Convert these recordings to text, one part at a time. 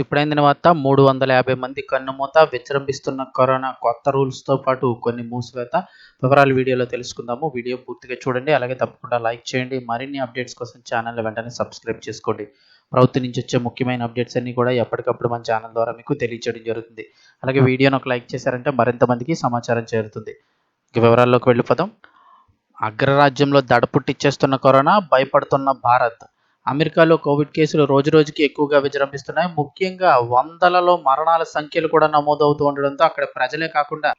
ఇప్పుడైన తర్వాత మూడు వందల యాభై మంది కన్నుమూత విజృంభిస్తున్న కరోనా కొత్త రూల్స్తో పాటు కొన్ని మూసివేత వివరాలు వీడియోలో తెలుసుకుందాము. వీడియో పూర్తిగా చూడండి అలాగే తప్పకుండా లైక్ చేయండి. మరిన్ని అప్డేట్స్ కోసం ఛానల్ వెంటనే సబ్స్క్రైబ్ చేసుకోండి. ప్రభుత్వం నుంచి వచ్చే ముఖ్యమైన అప్డేట్స్ అన్ని కూడా ఎప్పటికప్పుడు మన ఛానల్ ద్వారా మీకు తెలియచేయడం జరుగుతుంది. అలాగే వీడియోను ఒక లైక్ చేశారంటే మరింత మందికి సమాచారం చేరుతుంది. ఇక వివరాల్లోకి వెళ్ళిపోదాం. అగ్రరాజ్యంలో దడ పుట్టిచ్చేస్తున్న కరోనా భయపడుతున్న భారత్. అమెరికాలో కోవిడ్ కేసులు రోజురోజుకి ఎక్కువగా విజృంభిస్తున్నాయి. ముఖ్యంగా వందలలో మరణాల సంఖ్యలు కూడా నమోదవుతూ ఉండడంతో అక్కడ ప్రజలే కాకుండా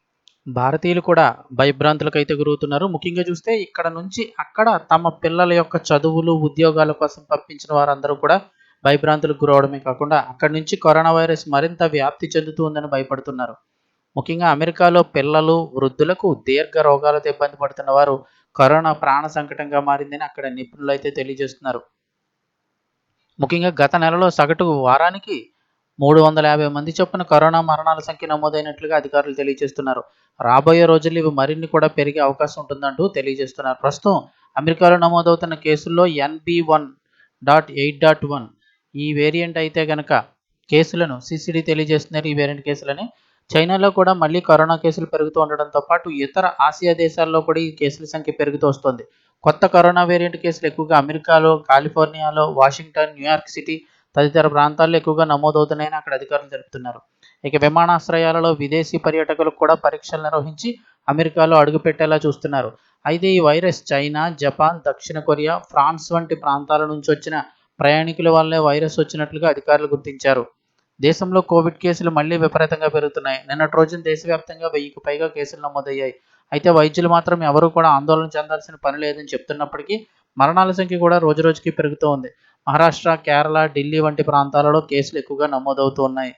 భారతీయులు కూడా భయభ్రాంతులకైతే అయితే గురవుతున్నారు. ముఖ్యంగా చూస్తే ఇక్కడ నుంచి అక్కడ తమ పిల్లల యొక్క చదువులు ఉద్యోగాల కోసం పంపించిన వారందరూ కూడా భయభ్రాంతులకు గురవడమే కాకుండా అక్కడి నుంచి కరోనా వైరస్ మరింత వ్యాప్తి చెందుతుందని భయపడుతున్నారు. ముఖ్యంగా అమెరికాలో పిల్లలు వృద్ధులకు దీర్ఘ రోగాలతో ఇబ్బంది పడుతున్న వారు కరోనా ప్రాణ సంకటంగా మారిందని అక్కడ నిపుణులు అయితే తెలియజేస్తున్నారు. ముఖ్యంగా గత నెలలో సగటు వారానికి మూడు వందల యాభై మంది చొప్పున కరోనా మరణాల సంఖ్య నమోదైనట్లుగా అధికారులు తెలియజేస్తున్నారు. రాబోయే రోజుల్లో ఇవి మరిన్ని కూడా పెరిగే అవకాశం ఉంటుందంటూ తెలియజేస్తున్నారు. ప్రస్తుతం అమెరికాలో నమోదవుతున్న కేసుల్లో NB one dot eight dot one ఈ వేరియంట్ అయితే గనక కేసులను సిసిడి తెలియజేస్తున్నారు ఈ వేరియంట్ కేసులని. చైనాలో కూడా మళ్ళీ కరోనా కేసులు పెరుగుతూ ఉండడంతో పాటు ఇతర ఆసియా దేశాల్లో కూడా ఈ కేసుల సంఖ్య పెరుగుతూ వస్తుంది. కొత్త కరోనా వేరియంట్ కేసులు ఎక్కువగా అమెరికాలో కాలిఫోర్నియాలో వాషింగ్టన్ న్యూయార్క్ సిటీ తదితర ప్రాంతాల్లో ఎక్కువగా నమోదవుతున్నాయని అక్కడ అధికారులు తెలుపుతున్నారు. ఇక విమానాశ్రయాలలో విదేశీ పర్యాటకులకు కూడా పరీక్షలు నిర్వహించి అమెరికాలో అడుగుపెట్టేలా చూస్తున్నారు. అయితే ఈ వైరస్ చైనా జపాన్ దక్షిణ కొరియా ఫ్రాన్స్ వంటి ప్రాంతాల నుంచి వచ్చిన ప్రయాణికుల వల్లే వైరస్ వచ్చినట్లుగా అధికారులు గుర్తించారు. దేశంలో కోవిడ్ కేసులు మళ్ళీ విపరీతంగా పెరుగుతున్నాయి. నిన్నటి రోజున దేశవ్యాప్తంగా వెయ్యికి పైగా కేసులు నమోదయ్యాయి. అయితే వైద్యులు మాత్రం ఎవరు కూడా ఆందోళన చెందాల్సిన పని లేదని చెప్తున్నప్పటికీ మరణాల సంఖ్య కూడా రోజురోజుకి పెరుగుతూ ఉంది. మహారాష్ట్ర కేరళ ఢిల్లీ వంటి ప్రాంతాలలో కేసులు ఎక్కువగా నమోదవుతూ ఉన్నాయి.